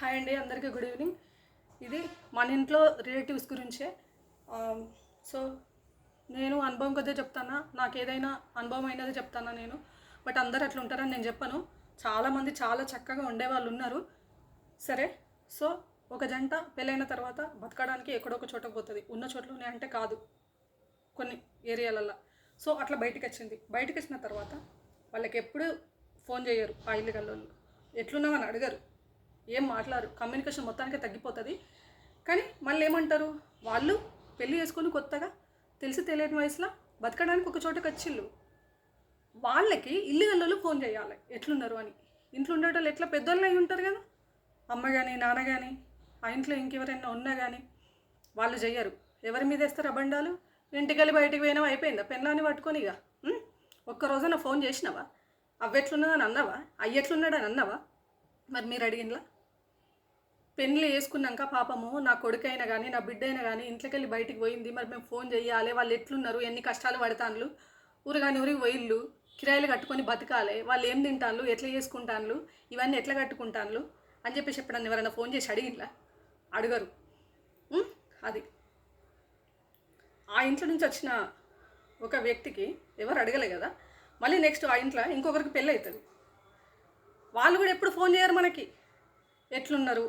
Hi అండి అందరికీ good evening. ఇది మన ఇంట్లో రిలేటివ్స్ గురించే. సో నేను అనుభవం కొద్దిగా చెప్తానా? నాకు ఏదైనా అనుభవం అయినది చెప్తానా నేను? బట్ అందరు అట్లా ఉంటారని నేను చెప్పను. చాలామంది చాలా చక్కగా ఉండేవాళ్ళు ఉన్నారు. సరే సో ఒక జంట పెళ్ళైన తర్వాత బతకడానికి ఎక్కడో ఒక చోట పోతుంది. ఉన్న చోట్లోనే అంటే కాదు కొన్ని ఏరియాలల్లో. సో అట్లా బయటికి వచ్చింది. బయటికి వచ్చిన తర్వాత వాళ్ళకి ఎప్పుడు ఫోన్ చేయరు ఆ ఇల్లు గల్లోళ్ళు. ఎట్లున్నామని అడగరు. ఏం మాట్లాడరు. కమ్యూనికేషన్ మొత్తానికి తగ్గిపోతుంది. కానీ మళ్ళీ ఏమంటారు? వాళ్ళు పెళ్ళి చేసుకొని కొత్తగా తెలిసి తెలియని వయసులో బతకడానికి ఒక చోటకి వచ్చిళ్ళు. వాళ్ళకి ఇల్లు గల్లోళ్ళు ఫోన్ చేయాలి. ఎట్లున్నారు అని. ఇంట్లో ఉండేటోళ్ళు ఎట్లా పెద్దోళ్ళు అయి ఉంటారు కదా? అమ్మ కానీ నాన్న కానీ ఆ ఇంట్లో ఇంకెవరైనా ఉన్నా కానీ వాళ్ళు చెయ్యరు. ఎవరి మీద వేస్తారు అబండాలు ఇంటికెళ్ళి బయటికి పోయినా అయిపోయిందా? పెళ్ళాన్ని పట్టుకొని ఇక ఒక్క రోజున ఫోన్ చేసినావా? అవ్వెట్లున్నదని అన్నావా? అయ్యెట్లున్నాడని అన్నావా? మరి మీరు అడిగినలా పెళ్ళి వేసుకున్నాక పాపము నా కొడుకైనా కానీ నా బిడ్డ అయినా కానీ ఇంట్లోకి వెళ్ళి బయటికి పోయింది. మరి మేము ఫోన్ చేయాలి వాళ్ళు ఎట్లున్నారు ఎన్ని కష్టాలు పడతాన్లు? ఊరుగాని ఊరికి పోయిళ్ళు కిరాయిలు కట్టుకొని బతకాలి వాళ్ళు ఏం తింటాన్లు ఎట్లా చేసుకుంటాన్లు ఇవన్నీ ఎట్లా కట్టుకుంటాన్లు అని చెప్పేసి ఎప్పుడన్నా ఎవరైనా ఫోన్ చేసి అడిగిట్లా అడగరు. అది. ఆ ఇంట్లో నుంచి వచ్చిన ఒక వ్యక్తికి ఎవరు అడగలే కదా? మళ్ళీ నెక్స్ట్ ఆ ఇంట్లో ఇంకొకరికి పెళ్ళి అవుతుంది. వాళ్ళు కూడా ఎప్పుడు ఫోన్ చేయరు మనకి. ఎట్లున్నారు?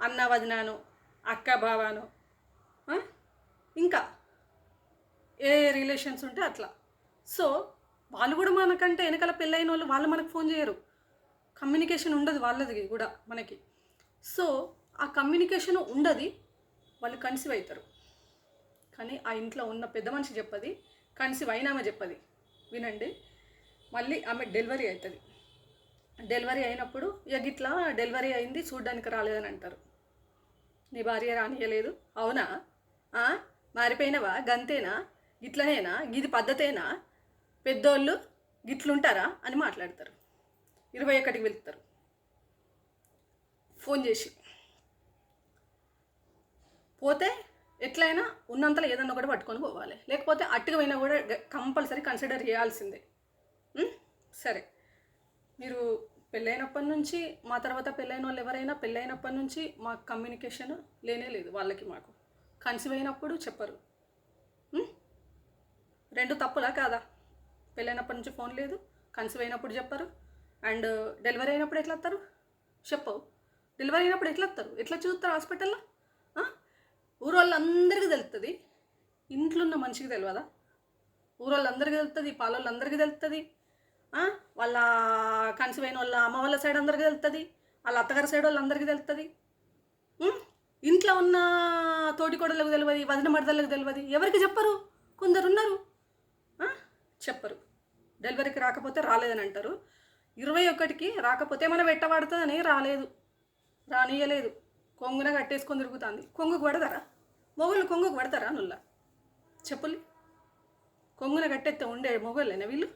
అన్న వదినాను అక్క బావాను ఇంకా ఏ రిలేషన్స్ ఉంటే అట్లా. సో వాళ్ళు కూడా మనకంటే వెనకాల పెళ్ళైన వాళ్ళు వాళ్ళు మనకు ఫోన్ చేయరు. కమ్యూనికేషన్ ఉండదు వాళ్ళది కూడా మనకి. సో ఆ కమ్యూనికేషన్ ఉండదు వాళ్ళు కన్సీవ్ అవుతారు కానీ ఆ ఇంట్లో ఉన్న పెద్ద మనిషి చెప్పది కన్సీవ్ అయినామే చెప్పది. వినండి. మళ్ళీ ఆమె డెలివరీ అవుతుంది డెలివరీ అయినప్పుడు ఇక గిట్లా డెలివరీ అయింది చూడ్డానికి రాలేదని అంటారు. నీ భార్య రానియలేదు అవునా? మారిపోయినవా? గంతేనా? గిట్లనేనా గిది పద్ధతేనా? పెద్దోళ్ళు గిట్లుంటారా? అని మాట్లాడతారు. ఇరవై ఒకటికి వెళ్తారు. ఫోన్ చేసి. పోతే ఎట్లయినా ఉన్నంతలో ఏదన్నా ఒకటి పట్టుకొని పోవాలి. లేకపోతే అట్టుగా పోయినా కూడా కంపల్సరీ కన్సిడర్ చేయాల్సిందే. సరే. మీరు పెళ్ళైనప్పటి నుంచి మా తర్వాత పెళ్ళైన వాళ్ళు ఎవరైనా పెళ్ళైనప్పటి నుంచి మా కమ్యూనికేషన్ లేనే లేదు వాళ్ళకి మాకు. కన్సీవ్ అయినప్పుడు చెప్పరు. రెండు తప్పులా కాదా? పెళ్ళైనప్పటి నుంచి ఫోన్ లేదు కన్సీవ్ అయినప్పుడు చెప్పరు. అండ్ డెలివరీ అయినప్పుడు ఎట్లా వస్తారు చెప్పవు. డెలివరీ అయినప్పుడు ఎట్లా వస్తారు ఎట్లా చూస్తారు హాస్పిటల్లో? ఊరు ఊరోళ్ళందరికీ తెలుస్తుంది ఇంట్లో ఉన్న మనిషికి తెలియదా ఊరోళ్ళందరికీ తెలుస్తుంది పాలోళ్ళందరికీ తెలుస్తుంది వాళ్ళ కన్సీవ్ వాళ్ళ అమ్మ వాళ్ళ సైడ్ అందరికీ తెలుస్తుంది వాళ్ళ అత్తగారి సైడ్ వాళ్ళందరికీ తెలుస్తుంది ఇంట్లో ఉన్న తోటికోడలకు తెలియదు వదిన మడదలకు తెలియదు ఎవరికి చెప్పరు? కొందరు ఉన్నారు చెప్పరు. డెలివరీకి రాకపోతే రాలేదని అంటారు. ఇరవై ఒకటికి రాకపోతే మన పెట్టబడుతుందని రాలేదు. రానియలేదు. కొంగున కట్టేసుకొని తిరుగుతుంది. కొంగుకు పడతారా మొగళ్ళు కొంగుకు పడతారా నుల్ల చెప్పులు? కొంగున కట్టెత్తే ఉండే మొగుళ్ళేనా వీళ్ళు?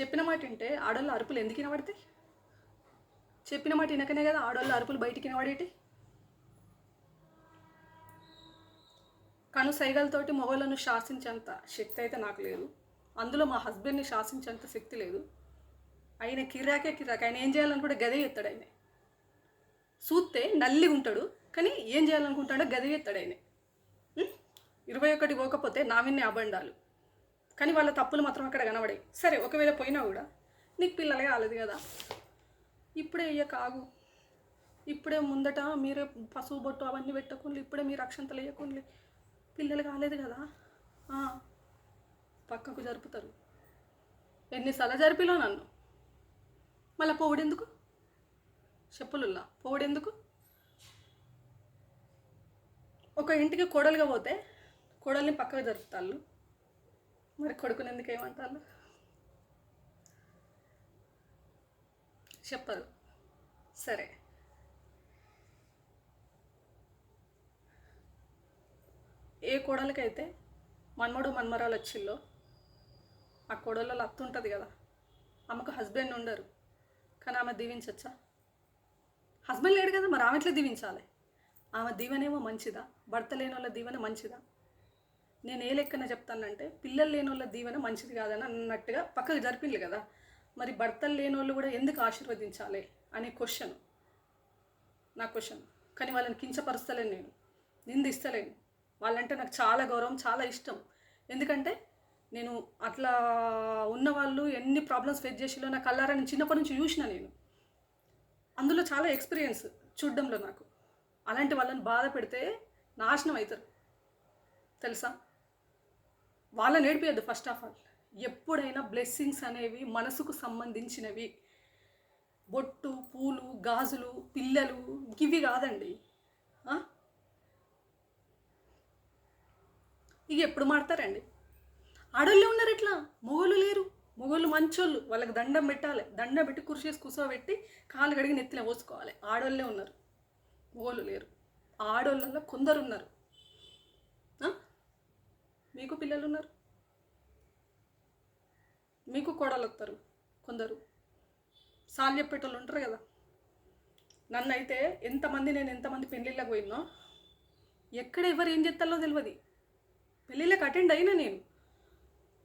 చెప్పిన మాట వింటే ఆడోళ్ళు అరుపులు ఎందుకు వినబడతాయి? చెప్పిన మాట వినకనే కదా ఆడోళ్ళు అరుపులు బయటికి వినబడేటి? కను సైగలతోటి మొగలను శాసించేంత శక్తి అయితే నాకు లేదు. అందులో మా హస్బెండ్ని శాసించేంత శక్తి లేదు. ఆయన కిరాకే కిరాక్ ఆయన ఏం చేయాలనుకుంటే గదే ఎత్తాడు ఆయన. చూస్తే నల్లి ఉంటాడు కానీ ఏం చేయాలనుకుంటాడో గదే ఎత్తాడు ఆయన. ఇరవై ఒకటి పోకపోతే నా విన్నే అబండాలు. కానీ వాళ్ళ తప్పులు మాత్రం అక్కడ కనబడాయి. సరే ఒకవేళ పోయినా కూడా నీకు పిల్లలే కాలేదు కదా. ఇప్పుడే అయ్యా కాగు ఇప్పుడే ముందట మీరే పసుపు బొట్టు అవన్నీ పెట్టకుండా ఇప్పుడే మీరు అక్షంతలు వేయకుండా పిల్లలు కాలేదు కదా. పక్కకు జరుపుతారు. ఎన్నిసార్లు జరిపిలో నన్ను? మళ్ళీ పోవుడెందుకు? చెప్పులుల్లా పోవుడెందుకు? ఒక ఇంటికి కోడలుగా పోతే కోడల్ని పక్కకు జరుపుతాళ్ళు. మరి కొడుకుని ఎందుకు ఏమంటారు? చెప్పరు. సరే. ఏ కోడలకైతే మన్మడు మన్మరాలు వచ్చిల్లో ఆ కోడల్లో లత్తు ఉంటుంది కదా. ఆమెకు హస్బెండ్ ఉండరు. కానీ ఆమె దీవించచ్చా? హస్బెండ్ లేడు కదా మరి ఆమె ఎట్లా దీవించాలి? ఆమె దీవెనేమో మంచిదా? భర్త లేని వాళ్ళ దీవెన మంచిదా? నేను ఏ లెక్కన చెప్తానంటే పిల్లలు లేని వాళ్ళ దీవెన మంచిది కాదని అన్నట్టుగా పక్కకు జరిపింది కదా. మరి భర్తలు లేని వాళ్ళు కూడా ఎందుకు ఆశీర్వదించాలి అనే క్వశ్చన్ నా క్వశ్చన్ కానీ వాళ్ళని కించపరుస్తలేను నేను. నిందిస్తలేను. వాళ్ళంటే నాకు చాలా గౌరవం చాలా ఇష్టం. ఎందుకంటే నేను అట్లా ఉన్న వాళ్ళు ఎన్ని ప్రాబ్లమ్స్ ఫేస్ చేసిలో నా కళ్ళారా నేను చిన్నప్పటి నుంచి చూసిన నేను. అందులో చాలా ఎక్స్పీరియన్స్ చూడడంలో నాకు. అలాంటి వాళ్ళని బాధ పెడితే నాశనం అవుతారు తెలుసా? వాళ్ళని నేర్పియద్దు ఫస్ట్ ఆఫ్ ఆల్ ఎప్పుడైనా బ్లెస్సింగ్స్ అనేవి మనసుకు సంబంధించినవి. బొట్టు పూలు గాజులు పిల్లలు ఇవి కాదండి. ఆ? ఇక ఎప్పుడు మాడతారండి? ఆడోళ్ళే ఉన్నారు ఇట్లా మొగోళ్ళు లేరు. మొగోళ్ళు మంచోళ్ళు. వాళ్ళకి దండం పెట్టాలి. దండం పెట్టి కుర్చేసి కూర్చోబెట్టి కాలు కడిగి నెత్తిన పోసుకోవాలి. ఆడోళ్ళే ఉన్నారు. మొగోళ్ళు లేరు. ఆడోళ్ళల్లో కొందరు ఉన్నారు. మీకు పిల్లలు ఉన్నారు మీకు కోడలు వస్తారు కొందరు. సాల్ ఉంటారు కదా. నన్ను అయితే ఎంతమంది నేను ఎంతమంది పెళ్ళిళ్ళకి పోయినో ఎక్కడ ఎవరు ఏం చేస్తారో తెలియదు పెళ్ళిళ్ళకి అటెండ్ అయినా నేను.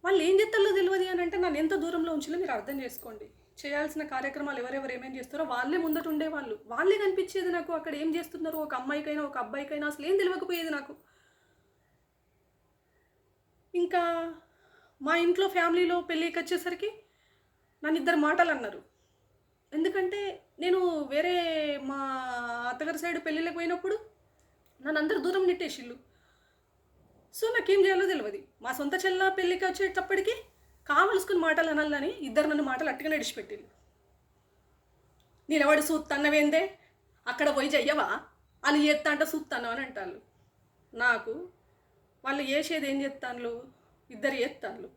వాళ్ళు ఏం చేస్తారో తెలియదు అని అంటే నన్ను ఎంత దూరంలో ఉంచిలో మీరు అర్థం చేసుకోండి. చేయాల్సిన కార్యక్రమాలు ఎవరెవరు ఏమేం చేస్తారో వాళ్ళే ముందట ఉండేవాళ్ళు వాళ్ళే కనిపించేది నాకు అక్కడ ఏం చేస్తున్నారు? ఒక అమ్మాయికైనా ఒక అబ్బాయికైనా అసలు ఏం తెలియకపోయేది నాకు. ఇంకా మా ఇంట్లో ఫ్యామిలీలో పెళ్ళికి వచ్చేసరికి నన్ను ఇద్దరు మాటలు అన్నారు ఎందుకంటే నేను వేరే మా అత్తగారి సైడ్ పెళ్ళిళ్ళకి పోయినప్పుడు నన్ను అందరు దూరం నెట్టేసిళ్ళు. సో నాకేం చేయాలో తెలియదు మా సొంత చెల్ల పెళ్ళికి వచ్చేటప్పటికి కావలసుకుని మాటలు అనాలని ఇద్దరు నన్ను మాటలు అట్టుగా నడిచిపెట్టిళ్ళు నిలబడి సూత్తన్నవేందే అక్కడ పోయి చెయ్యవా వాళ్ళు ఎత్త అంటే సూత్తాను అని అంటారు నాకు వాళ్ళు చేసేది ఏం చేస్తాను ఇద్దరు చేస్తాను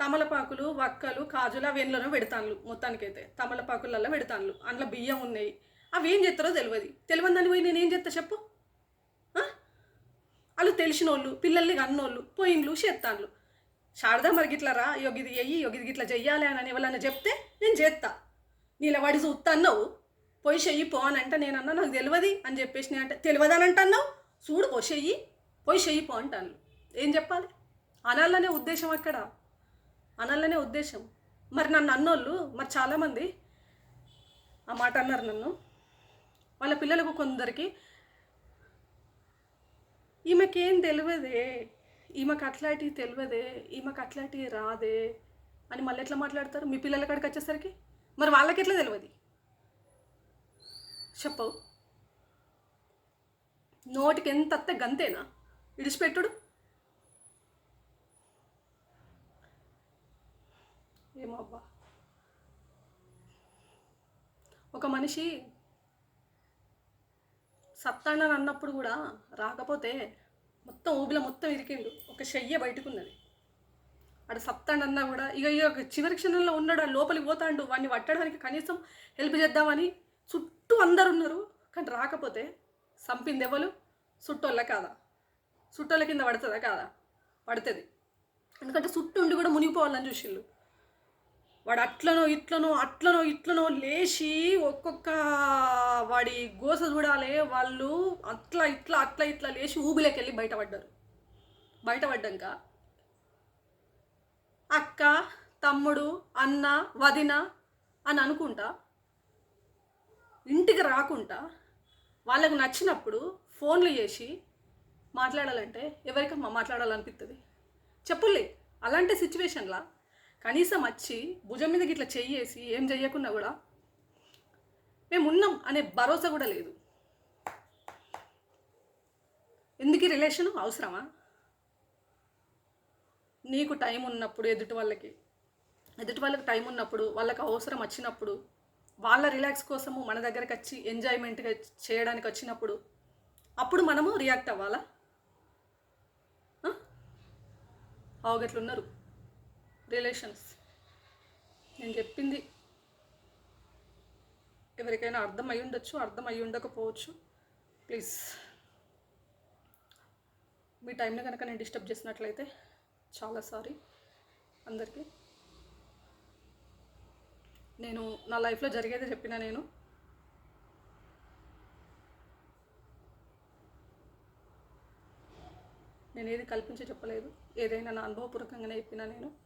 తమలపాకులు వక్కలు కాజులు అవి ఎందులోనో పెడతాను మొత్తానికైతే. తమలపాకులలో పెడతాను అందులో బియ్యం ఉన్నాయి. అవి ఏం చేస్తారో తెలియదు తెలియని దాన్ని పోయి నేను ఏం చేస్తా చెప్పు? వాళ్ళు తెలిసిన వాళ్ళు పిల్లల్ని కన్నోళ్ళు పోయిండ్లు చేస్తాన్లు. శారదా మరి గిట్లరా రా యోగిది చెయ్యి యోగిది గిట్లా చెయ్యాలి అని ఎవరన్నా చెప్తే నేను చేస్తా నీలవాడి చూస్తాన్నావు పోయి చెయ్యి పో అని అంటే నేనన్నా నాకు తెలియదు అని చెప్పేసి నేను అంటే తెలియదు అని అంటున్నావు? చూడు పో చెయ్యి. పోయి చెయ్యి పో అంటాను ఏం చెప్పాలి? అనాలనే ఉద్దేశం అక్కడ. అనాలనే ఉద్దేశం. మరి నన్ను అన్నోళ్ళు మరి చాలామంది ఆ మాట అన్నారు నన్ను. వాళ్ళ పిల్లలకు కొందరికి ఈమెకేం తెలియదే ఈమెకు అట్లాంటివి తెలియదే ఈమెకు అట్లాంటివి రాదే అని మళ్ళీ ఎట్లా మాట్లాడతారు? మీ పిల్లల కాడికి వచ్చేసరికి? మరి వాళ్ళకి ఎట్లా తెలియదు? చెప్పవు నోటికి ఎంత అత్తే గంతేనా? ఇడిచిపెట్టుడు. ఏమో అబ్బా ఒక మనిషి సత్తాండని అన్నప్పుడు కూడా రాకపోతే మొత్తం ఊబిలో మొత్తం ఇరికిండు. ఒక చెయ్య బయటకున్నది. అటు సత్తాండన్నా కూడా ఇక ఇక చివరి క్షణంలో ఉన్నాడు ఆ లోపలికి పోతాండు. వాడిని పట్టడానికి కనీసం హెల్ప్ చేద్దామని చుట్టూ అందరు ఉన్నారు కానీ రాకపోతే సంపింది ఎవరు చుట్టోళ్ళ కాదా? చుట్టోళ్ళ కింద పడుతుందా? కాదా? పడుతుంది. ఎందుకంటే చుట్టూ ఉండి కూడా మునిగిపోవాలని చూసిళ్ళు. వాడు అట్లనో ఇట్లనో అట్లనో ఇట్లనో లేచి ఒక్కొక్క వాడి గోస చూడాలి వాళ్ళు అట్లా ఇట్లా అట్లా ఇట్లా లేచి ఊబిలోకి వెళ్ళి బయటపడ్డారు. బయటపడ్డాక అక్క తమ్ముడు అన్న వదిన అని అనుకుంటా ఇంటికి రాకుండా వాళ్ళకు నచ్చినప్పుడు ఫోన్లు చేసి మాట్లాడాలంటే ఎవరికమ్మా మాట్లాడాలనిపిస్తుంది చెప్పులే అలాంటి సిచ్యువేషన్లా కనీసం వచ్చి భుజం మీద ఇట్లా చెయ్యేసి ఏం చెయ్యకున్నా కూడా మేము ఉన్నాం అనే భరోసా కూడా లేదు. ఎందుకు రిలేషన్ అవసరమా? నీకు టైం ఉన్నప్పుడు ఎదుటి వాళ్ళకి ఎదుటి వాళ్ళకి టైం ఉన్నప్పుడు వాళ్ళకి అవసరం వచ్చినప్పుడు వాళ్ళ రిలాక్స్ కోసము మన దగ్గరకు వచ్చి ఎంజాయ్మెంట్గా చేయడానికి వచ్చినప్పుడు అప్పుడు మనము రియాక్ట్ అవ్వాలా? ఆ? అవగట్లున్నారు రిలేషన్స్. నేను చెప్పింది ఎవరికైనా అర్థం అయి ఉండొచ్చు అర్థం అయి ఉండకపోవచ్చు. ప్లీజ్. మీ టైంని కనుక నేను డిస్టర్బ్ చేసినట్లయితే చాలా సారీ అందరికీ. నేను నా లైఫ్లో జరిగేది చెప్పిన నేను. నేను ఏది కల్పించి చెప్పలేదు. ఏదైనా నా అనుభవపూర్వకంగానే చెప్పినా నేను.